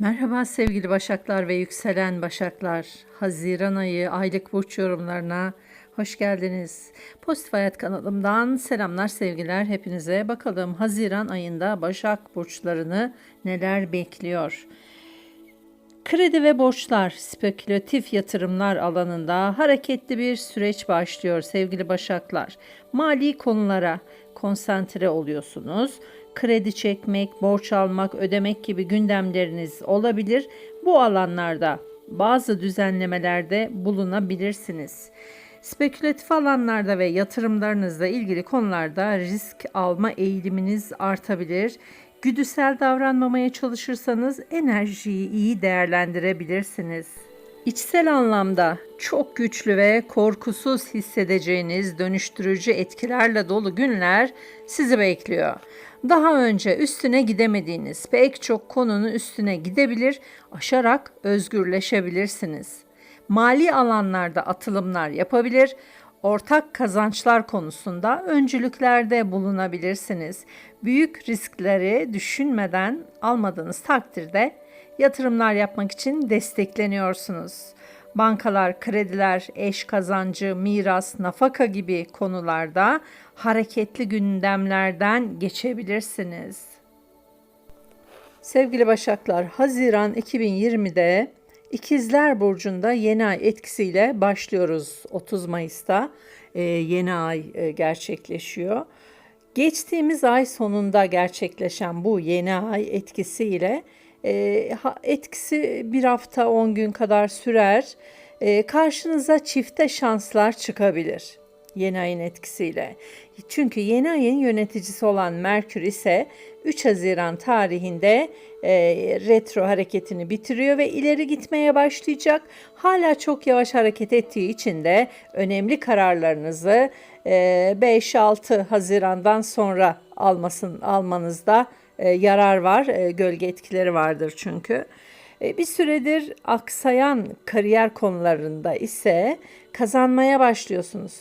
Merhaba sevgili Başaklar ve yükselen Başaklar. Haziran ayı aylık burç yorumlarına hoş geldiniz. Pozitif Hayat kanalımdan selamlar sevgiler hepinize. Bakalım Haziran ayında Başak burçlarını neler bekliyor? Kredi ve borçlar, spekülatif yatırımlar alanında hareketli bir süreç başlıyor sevgili Başaklar. Mali konulara konsantre oluyorsunuz. Kredi çekmek, borç almak, ödemek gibi gündemleriniz olabilir. Bu alanlarda bazı düzenlemelerde bulunabilirsiniz. Spekülatif alanlarda ve yatırımlarınızla ilgili konularda risk alma eğiliminiz artabilir. Güdüsel davranmamaya çalışırsanız enerjiyi iyi değerlendirebilirsiniz. İçsel anlamda çok güçlü ve korkusuz hissedeceğiniz dönüştürücü etkilerle dolu günler sizi bekliyor. Daha önce üstüne gidemediğiniz pek çok konunun üstüne gidebilir, aşarak özgürleşebilirsiniz. Mali alanlarda atılımlar yapabilir, ortak kazançlar konusunda öncülüklerde bulunabilirsiniz. Büyük riskleri düşünmeden almadığınız takdirde yatırımlar yapmak için destekleniyorsunuz. Bankalar, krediler, eş kazancı, miras, nafaka gibi konularda hareketli gündemlerden geçebilirsiniz. Sevgili Başaklar, Haziran 2020'de İkizler Burcu'nda yeni ay etkisiyle başlıyoruz. 30 Mayıs'ta e, yeni ay e, gerçekleşiyor. Geçtiğimiz ay sonunda gerçekleşen bu yeni ay etkisiyle etkisi bir hafta 10 gün kadar sürer. E, karşınıza çifte şanslar çıkabilir yeni ayın etkisiyle. Çünkü yeni ayın yöneticisi olan Merkür ise 3 Haziran tarihinde e, retro hareketini bitiriyor ve ileri gitmeye başlayacak. Hala çok yavaş hareket ettiği için de önemli kararlarınızı e, 5-6 Haziran'dan sonra almasın almanızda e, yarar var. E, gölge etkileri vardır çünkü. E, Bir süredir aksayan kariyer konularında ise kazanmaya başlıyorsunuz.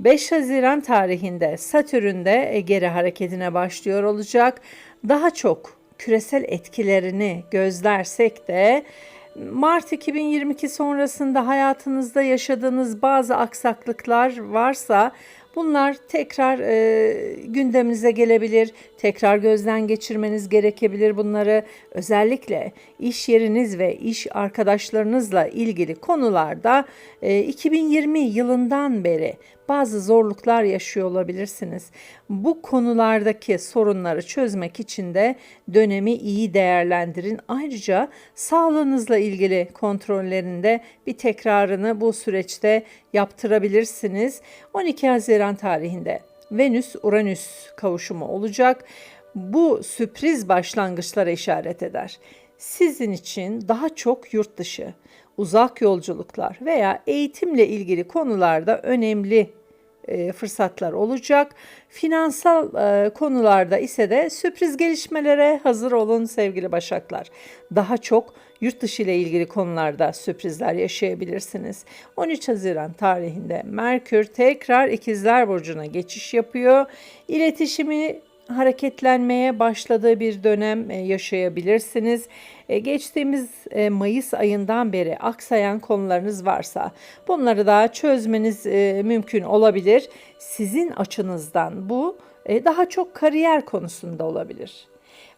5 Haziran tarihinde Satürn'de geri hareketine başlıyor olacak. Daha çok küresel etkilerini gözlersek de Mart 2022 sonrasında hayatınızda yaşadığınız bazı aksaklıklar varsa bunlar tekrar e, gündeminize gelebilir. Tekrar gözden geçirmeniz gerekebilir bunları. Özellikle iş yeriniz ve iş arkadaşlarınızla ilgili konularda e, 2020 yılından beri bazı zorluklar yaşıyor olabilirsiniz. Bu konulardaki sorunları çözmek için de dönemi iyi değerlendirin. Ayrıca sağlığınızla ilgili kontrollerinde bir tekrarını bu süreçte yaptırabilirsiniz. 12 Haziran tarihinde Venüs-Uranüs kavuşumu olacak. Bu sürpriz başlangıçlara işaret eder. Sizin için daha çok yurt dışı, uzak yolculuklar veya eğitimle ilgili konularda önemli e, fırsatlar olacak. Finansal e, konularda ise de sürpriz gelişmelere hazır olun sevgili Başaklar. Daha çok yurt dışı ile ilgili konularda sürprizler yaşayabilirsiniz. 13 Haziran tarihinde Merkür tekrar İkizler Burcu'na geçiş yapıyor. İletişimi hareketlenmeye başladığı bir dönem e, yaşayabilirsiniz. E, Geçtiğimiz e, Mayıs ayından beri aksayan konularınız varsa bunları da çözmeniz mümkün olabilir. Sizin açınızdan bu daha çok kariyer konusunda olabilir.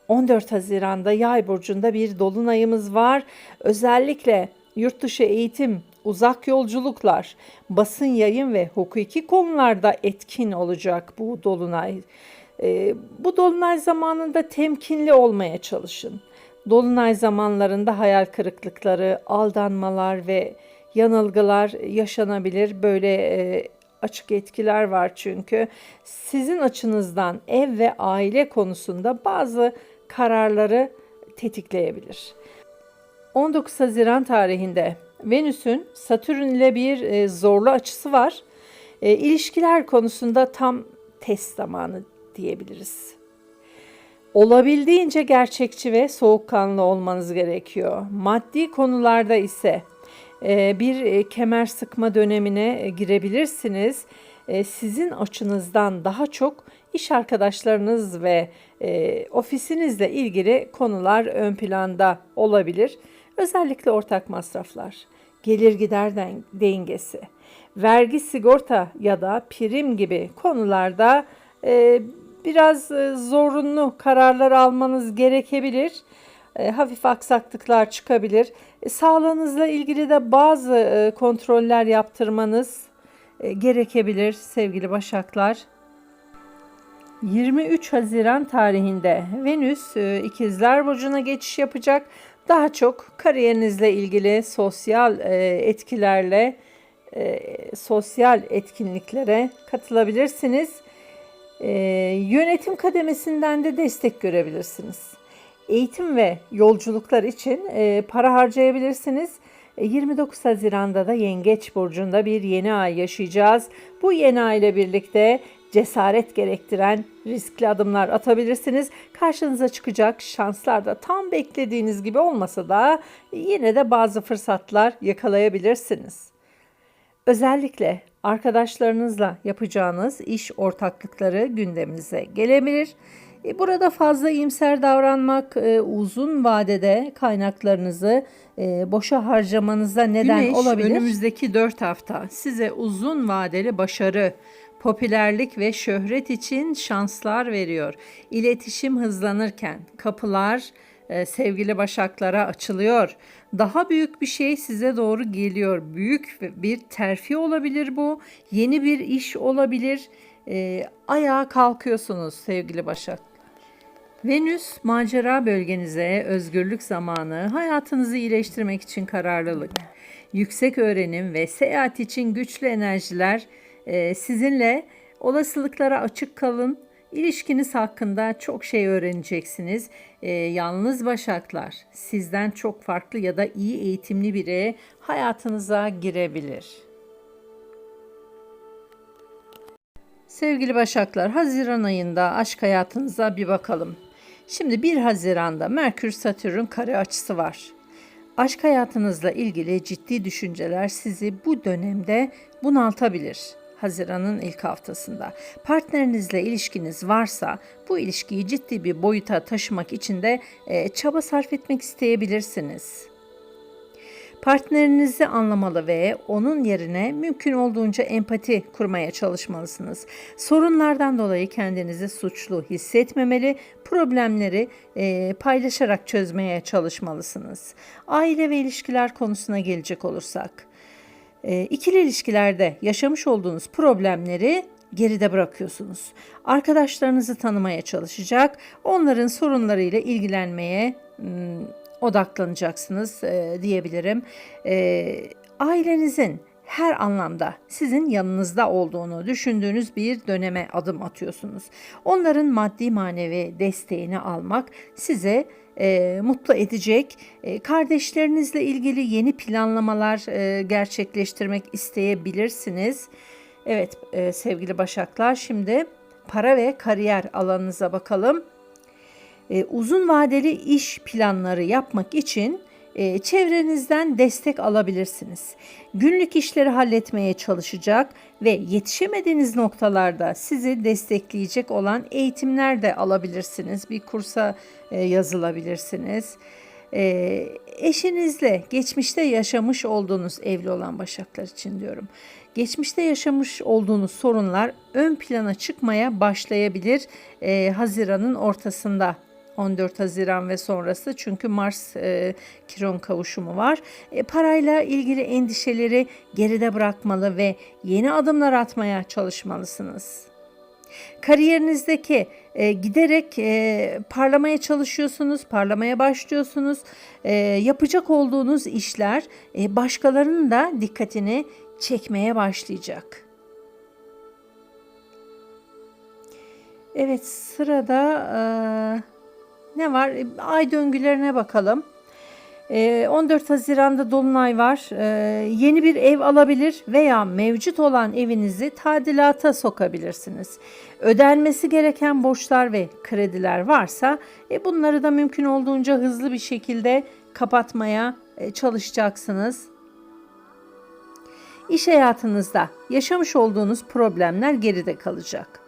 14 Haziran'da Yay burcunda bir dolunayımız var. Özellikle yurt dışı eğitim, uzak yolculuklar, basın yayın ve hukuki konularda etkin olacak bu dolunay. Ee, bu dolunay zamanında temkinli olmaya çalışın. Dolunay zamanlarında hayal kırıklıkları, aldanmalar ve yanılgılar yaşanabilir. Böyle e, açık etkiler var çünkü. Sizin açınızdan ev ve aile konusunda bazı kararları tetikleyebilir. 19 Haziran tarihinde Venüs'ün Satürn ile bir e, zorlu açısı var. E, ilişkiler konusunda tam test zamanı diyebiliriz. Olabildiğince gerçekçi ve soğukkanlı olmanız gerekiyor. Maddi konularda ise e, bir kemer sıkma dönemine girebilirsiniz. E, Sizin açınızdan daha çok iş arkadaşlarınız ve e, ofisinizle ilgili konular ön planda olabilir. Özellikle ortak masraflar, gelir gider den- dengesi, vergi sigorta ya da prim gibi konularda e, biraz zorunlu kararlar almanız gerekebilir. Hafif aksaklıklar çıkabilir. E, sağlığınızla ilgili de bazı kontroller yaptırmanız gerekebilir sevgili Başaklar. 23 Haziran tarihinde Venüs e, İkizler Burcu'na geçiş yapacak. Daha çok kariyerinizle ilgili sosyal e, etkilerle, e, sosyal etkinliklere katılabilirsiniz. E, yönetim kademesinden de destek görebilirsiniz. Eğitim ve yolculuklar için e, para harcayabilirsiniz. E, 29 Haziran'da da Yengeç Burcu'nda bir yeni ay yaşayacağız. Bu yeni ay ile birlikte cesaret gerektiren riskli adımlar atabilirsiniz. Karşınıza çıkacak şanslar da tam beklediğiniz gibi olmasa da yine de bazı fırsatlar yakalayabilirsiniz. Özellikle arkadaşlarınızla yapacağınız iş ortaklıkları gündeminize gelebilir. E, Burada fazla iyimser davranmak e, uzun vadede kaynaklarınızı e, boşa harcamanıza neden Güneş olabilir. önümüzdeki 4 hafta size uzun vadeli başarı, popülerlik ve şöhret için şanslar veriyor. İletişim hızlanırken kapılar e, sevgili başaklara açılıyor. Daha büyük bir şey size doğru geliyor. Büyük bir terfi olabilir bu. Yeni bir iş olabilir. E, ayağa kalkıyorsunuz sevgili başak. Venüs macera bölgenize özgürlük zamanı, hayatınızı iyileştirmek için kararlılık, yüksek öğrenim ve seyahat için güçlü enerjiler e, sizinle olasılıklara açık kalın. İlişkiniz hakkında çok şey öğreneceksiniz. E, yalnız başaklar sizden çok farklı ya da iyi eğitimli biri hayatınıza girebilir. Sevgili Başaklar, Haziran ayında aşk hayatınıza bir bakalım. Şimdi 1 Haziran'da Merkür Satürn kare açısı var. Aşk hayatınızla ilgili ciddi düşünceler sizi bu dönemde bunaltabilir. Haziran'ın ilk haftasında. Partnerinizle ilişkiniz varsa bu ilişkiyi ciddi bir boyuta taşımak için de e, çaba sarf etmek isteyebilirsiniz. Partnerinizi anlamalı ve onun yerine mümkün olduğunca empati kurmaya çalışmalısınız. Sorunlardan dolayı kendinizi suçlu hissetmemeli, problemleri e, paylaşarak çözmeye çalışmalısınız. Aile ve ilişkiler konusuna gelecek olursak, e, ikili ilişkilerde yaşamış olduğunuz problemleri geride bırakıyorsunuz. Arkadaşlarınızı tanımaya çalışacak, onların sorunlarıyla ilgilenmeye odaklanacaksınız e, diyebilirim. E, ailenizin her anlamda sizin yanınızda olduğunu düşündüğünüz bir döneme adım atıyorsunuz. Onların maddi manevi desteğini almak size e, mutlu edecek. E, kardeşlerinizle ilgili yeni planlamalar e, gerçekleştirmek isteyebilirsiniz. Evet e, sevgili Başaklar şimdi para ve kariyer alanınıza bakalım. E, uzun vadeli iş planları yapmak için e, çevrenizden destek alabilirsiniz. Günlük işleri halletmeye çalışacak ve yetişemediğiniz noktalarda sizi destekleyecek olan eğitimler de alabilirsiniz. Bir kursa e, yazılabilirsiniz. E, eşinizle geçmişte yaşamış olduğunuz evli olan başaklar için diyorum. Geçmişte yaşamış olduğunuz sorunlar ön plana çıkmaya başlayabilir e, Haziran'ın ortasında 14 Haziran ve sonrası çünkü Mars e, Kiron kavuşumu var. E, parayla ilgili endişeleri geride bırakmalı ve yeni adımlar atmaya çalışmalısınız. Kariyerinizdeki e, giderek e, parlamaya çalışıyorsunuz, parlamaya başlıyorsunuz. E, yapacak olduğunuz işler e, başkalarının da dikkatini çekmeye başlayacak. Evet sırada e, ne var? E, Ay döngülerine bakalım. E, 14 Haziran'da Dolunay var. E, yeni bir ev alabilir veya mevcut olan evinizi tadilata sokabilirsiniz. Ödenmesi gereken borçlar ve krediler varsa e, bunları da mümkün olduğunca hızlı bir şekilde kapatmaya e, çalışacaksınız. İş hayatınızda yaşamış olduğunuz problemler geride kalacak.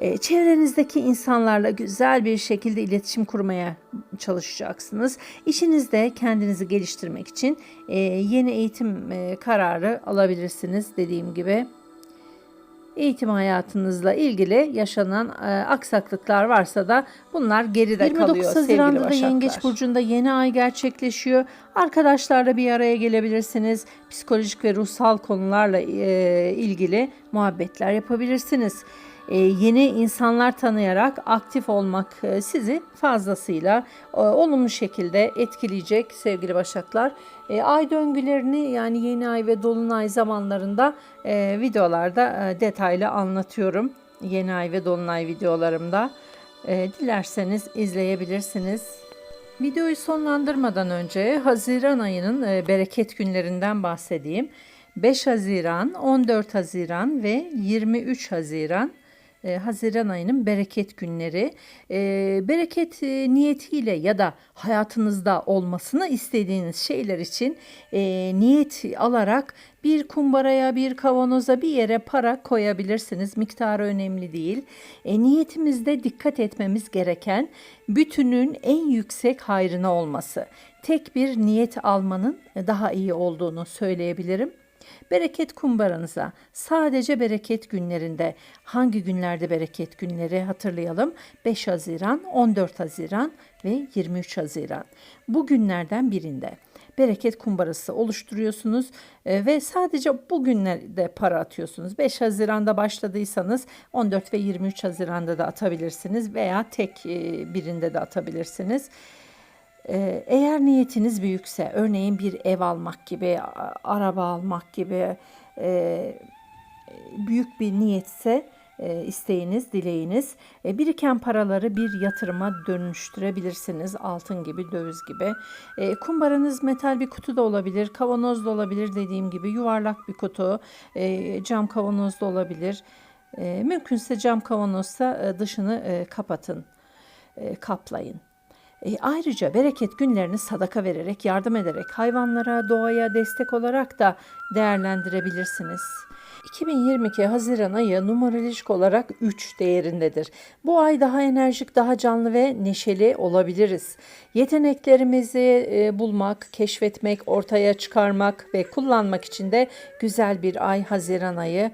E, çevrenizdeki insanlarla güzel bir şekilde iletişim kurmaya çalışacaksınız. İşinizde kendinizi geliştirmek için e, yeni eğitim e, kararı alabilirsiniz dediğim gibi. Eğitim hayatınızla ilgili yaşanan e, aksaklıklar varsa da bunlar geride 29 kalıyor sevgili Haziran'da da Başaklar. Yengeç Burcu'nda yeni ay gerçekleşiyor. Arkadaşlarla bir araya gelebilirsiniz. Psikolojik ve ruhsal konularla e, ilgili muhabbetler yapabilirsiniz. E, yeni insanlar tanıyarak aktif olmak e, sizi fazlasıyla e, olumlu şekilde etkileyecek sevgili Başaklar. Ay döngülerini yani yeni ay ve dolunay zamanlarında videolarda detaylı anlatıyorum. Yeni ay ve dolunay videolarımda. Dilerseniz izleyebilirsiniz. Videoyu sonlandırmadan önce Haziran ayının bereket günlerinden bahsedeyim. 5 Haziran, 14 Haziran ve 23 Haziran e, Haziran ayının bereket günleri. E, bereket e, niyetiyle ya da hayatınızda olmasını istediğiniz şeyler için e, niyet alarak bir kumbaraya, bir kavanoza, bir yere para koyabilirsiniz. Miktarı önemli değil. E, niyetimizde dikkat etmemiz gereken bütünün en yüksek hayrına olması. Tek bir niyet almanın daha iyi olduğunu söyleyebilirim. Bereket kumbaranıza sadece bereket günlerinde hangi günlerde bereket günleri hatırlayalım. 5 Haziran, 14 Haziran ve 23 Haziran. Bu günlerden birinde bereket kumbarası oluşturuyorsunuz e, ve sadece bu günlerde para atıyorsunuz. 5 Haziran'da başladıysanız 14 ve 23 Haziran'da da atabilirsiniz veya tek e, birinde de atabilirsiniz. Ee, Eğer niyetiniz büyükse, örneğin bir ev almak gibi, araba almak gibi e, büyük bir niyetse e, isteğiniz, dileğiniz, e, biriken paraları bir yatırıma dönüştürebilirsiniz. Altın gibi, döviz gibi. Kumbaranız metal bir kutu da olabilir, kavanoz da olabilir dediğim gibi. Yuvarlak bir kutu, cam kavanoz da olabilir. Mümkünse cam kavanozsa dışını kapatın, kaplayın. E, ayrıca bereket günlerini sadaka vererek, yardım ederek, hayvanlara, doğaya destek olarak da değerlendirebilirsiniz. 2022 Haziran ayı numerolojik olarak 3 değerindedir. Bu ay daha enerjik, daha canlı ve neşeli olabiliriz. Yeteneklerimizi e, bulmak, keşfetmek, ortaya çıkarmak ve kullanmak için de güzel bir ay Haziran ayı.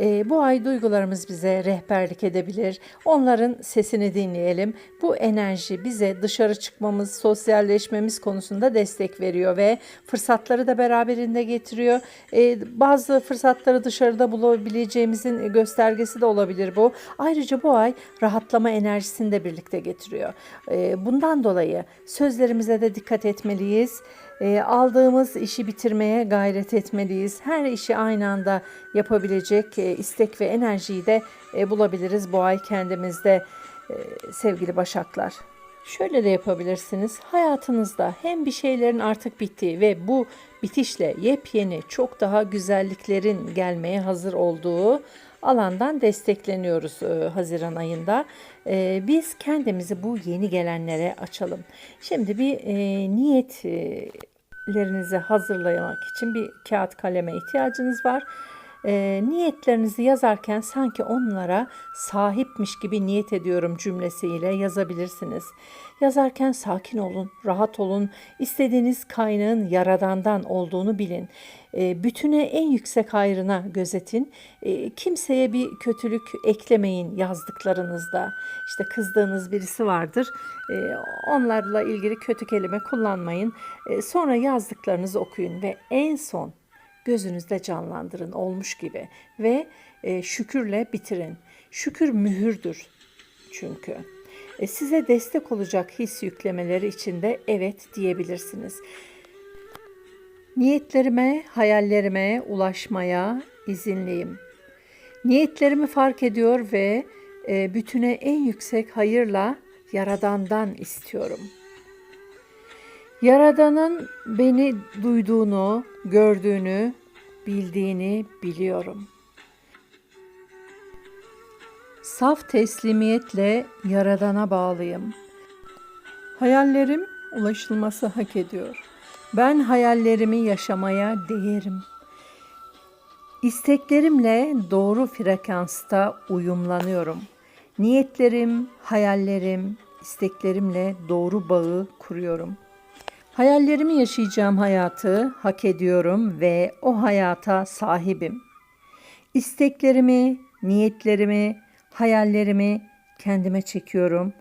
Ee, bu ay duygularımız bize rehberlik edebilir. Onların sesini dinleyelim. Bu enerji bize dışarı çıkmamız, sosyalleşmemiz konusunda destek veriyor ve fırsatları da beraberinde getiriyor. Ee, bazı fırsatları dışarıda bulabileceğimizin göstergesi de olabilir bu. Ayrıca bu ay rahatlama enerjisini de birlikte getiriyor. Ee, bundan dolayı sözlerimize de dikkat etmeliyiz. E, aldığımız işi bitirmeye gayret etmeliyiz. Her işi aynı anda yapabilecek e, istek ve enerjiyi de e, bulabiliriz bu ay kendimizde e, sevgili Başaklar. Şöyle de yapabilirsiniz. Hayatınızda hem bir şeylerin artık bittiği ve bu bitişle yepyeni çok daha güzelliklerin gelmeye hazır olduğu alandan destekleniyoruz e, Haziran ayında. E, biz kendimizi bu yeni gelenlere açalım. Şimdi bir e, niyetlerinizi hazırlamak için bir kağıt kaleme ihtiyacınız var. E, niyetlerinizi yazarken sanki onlara sahipmiş gibi niyet ediyorum cümlesiyle yazabilirsiniz. Yazarken sakin olun, rahat olun, istediğiniz kaynağın yaradandan olduğunu bilin. E, bütüne en yüksek hayrına gözetin. E, kimseye bir kötülük eklemeyin yazdıklarınızda. İşte kızdığınız birisi vardır. E, onlarla ilgili kötü kelime kullanmayın. Sonra yazdıklarınızı okuyun ve en son gözünüzde canlandırın olmuş gibi ve e, şükürle bitirin. Şükür mühürdür çünkü. E, size destek olacak his yüklemeleri için de evet diyebilirsiniz. Niyetlerime, hayallerime ulaşmaya izinliyim. Niyetlerimi fark ediyor ve e, bütüne en yüksek hayırla Yaradan'dan istiyorum. Yaradan'ın beni duyduğunu, gördüğünü, bildiğini biliyorum. Saf teslimiyetle Yaradan'a bağlıyım. Hayallerim ulaşılması hak ediyor. Ben hayallerimi yaşamaya değerim. İsteklerimle doğru frekansta uyumlanıyorum. Niyetlerim, hayallerim, isteklerimle doğru bağı kuruyorum. Hayallerimi yaşayacağım hayatı hak ediyorum ve o hayata sahibim. İsteklerimi, niyetlerimi, hayallerimi kendime çekiyorum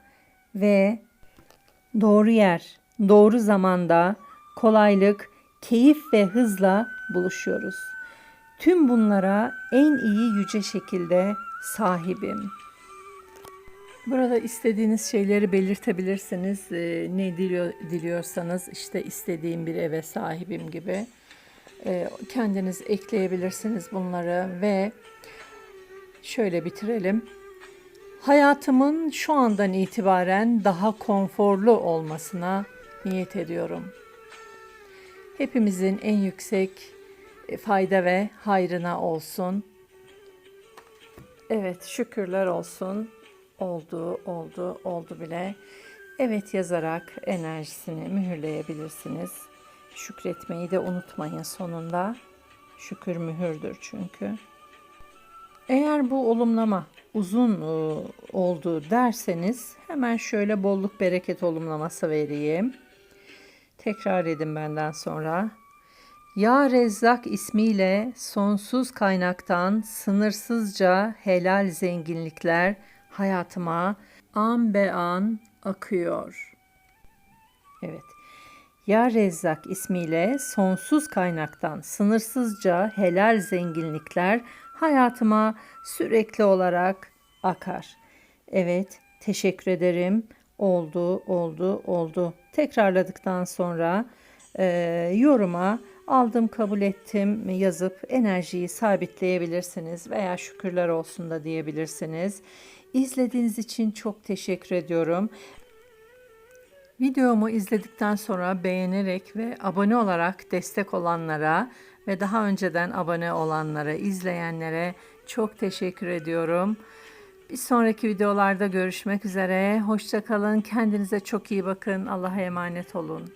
ve doğru yer, doğru zamanda kolaylık, keyif ve hızla buluşuyoruz. Tüm bunlara en iyi yüce şekilde sahibim. Burada istediğiniz şeyleri belirtebilirsiniz. Ee, ne diliyor, diliyorsanız işte istediğim bir eve sahibim gibi. Ee, kendiniz ekleyebilirsiniz bunları ve şöyle bitirelim. Hayatımın şu andan itibaren daha konforlu olmasına niyet ediyorum. Hepimizin en yüksek e, fayda ve hayrına olsun. Evet, şükürler olsun. Oldu, oldu, oldu bile. Evet yazarak enerjisini mühürleyebilirsiniz. Şükretmeyi de unutmayın sonunda. Şükür mühürdür çünkü. Eğer bu olumlama uzun e, oldu derseniz hemen şöyle bolluk bereket olumlaması vereyim. Tekrar edin benden sonra. Ya Rezzak ismiyle sonsuz kaynaktan sınırsızca helal zenginlikler hayatıma an be an akıyor. Evet. Ya Rezzak ismiyle sonsuz kaynaktan sınırsızca helal zenginlikler hayatıma sürekli olarak akar. Evet, teşekkür ederim. Oldu, oldu, oldu. Tekrarladıktan sonra e, yoruma aldım, kabul ettim yazıp enerjiyi sabitleyebilirsiniz veya şükürler olsun da diyebilirsiniz. İzlediğiniz için çok teşekkür ediyorum. Videomu izledikten sonra beğenerek ve abone olarak destek olanlara ve daha önceden abone olanlara, izleyenlere çok teşekkür ediyorum. Bir sonraki videolarda görüşmek üzere. Hoşçakalın. Kendinize çok iyi bakın. Allah'a emanet olun.